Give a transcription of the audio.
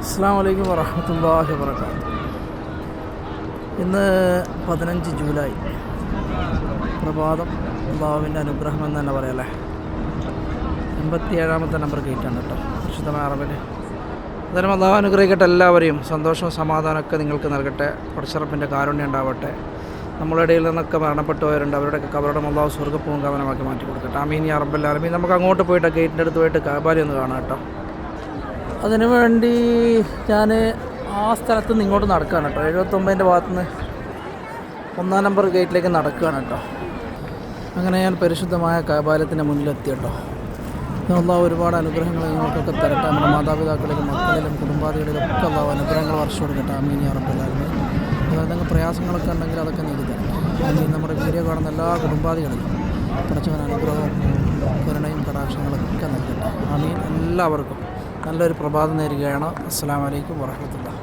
അസ്സാം വലൈക്കും വറഹമത്തല്ലാഹി വർക്കാത്തു ഇന്ന് പതിനഞ്ച് ജൂലൈ പ്രഭാതം. അള്ളാഹുവിന്റെ അനുഗ്രഹം എന്ന് തന്നെ പറയല്ലേ എൺപത്തി ഏഴാമത്തെ നമ്പർ ഗേറ്റാണ് കേട്ടോ. വിശുദ്ധമായ അറബിൽ എന്തായാലും അള്ളാഹു അനുഗ്രഹിക്കട്ടെ എല്ലാവരെയും. സന്തോഷവും സമാധാനമൊക്കെ നിങ്ങൾക്ക് നൽകട്ടെ. പടച്ചിറപ്പിന്റെ കാരുണ്യം ഉണ്ടാവട്ടെ. നമ്മുടെ ഇടയിൽ നിന്നൊക്കെ മരണപ്പെട്ടവരുണ്ട് അവരുടെയൊക്കെ കവറുടെ അള്ളാഹു സ്വർഗപ്പവും മാറ്റി കൊടുക്കട്ടെ അമീൻ ആലമീൻ. നമുക്ക് അങ്ങോട്ട് പോയിട്ട് ഗേറ്റിന്റെ അടുത്ത് പോയിട്ട് കാബാലി ഒന്ന് കാണാം കേട്ടോ. അതിനു വേണ്ടി ഞാൻ ആ സ്ഥലത്ത് നിന്ന് ഇങ്ങോട്ട് നടക്കുകയാണ് കേട്ടോ. എഴുപത്തൊമ്പതിന്റെ ഭാഗത്തുനിന്ന് ഒന്നാം നമ്പർ ഗേറ്റിലേക്ക് നടക്കുകയാണ് കേട്ടോ. അങ്ങനെ ഞാൻ പരിശുദ്ധമായ കാബാലത്തിന്റെ മുന്നിലെത്തി കേട്ടോ. അള്ളാഹ് ഒരുപാട് അനുഗ്രഹങ്ങൾ നിങ്ങൾക്കൊക്കെ തരട്ടെ. നമ്മുടെ മാതാപിതാക്കളിലും മക്കളിലും കുടുംബാദികളിലും ഒക്കെ അള്ളാഹ് അനുഗ്രഹങ്ങൾ വർഷം കൊടുക്കട്ടെ. അമീൻ അറബല്ലാലും അതായത് നിങ്ങൾക്ക് പ്രയാസങ്ങളൊക്കെ ഉണ്ടെങ്കിൽ അതൊക്കെ തരട്ടെ അല്ലെങ്കിൽ നമ്മുടെ വീഡിയോ കാണുന്ന എല്ലാ കുടുംബാദികളിലും കുറച്ചവൻ അനുഗ്രഹവും കരുണയും കടാക്ഷങ്ങളൊക്കെ നൽകട്ടെ. അമീൻ എല്ലാവർക്കും. നല്ലൊരു പ്രഭാതം നേരുകയാണ്. അസ്സാം വലൈക്കും വാഹമത്തുള്ള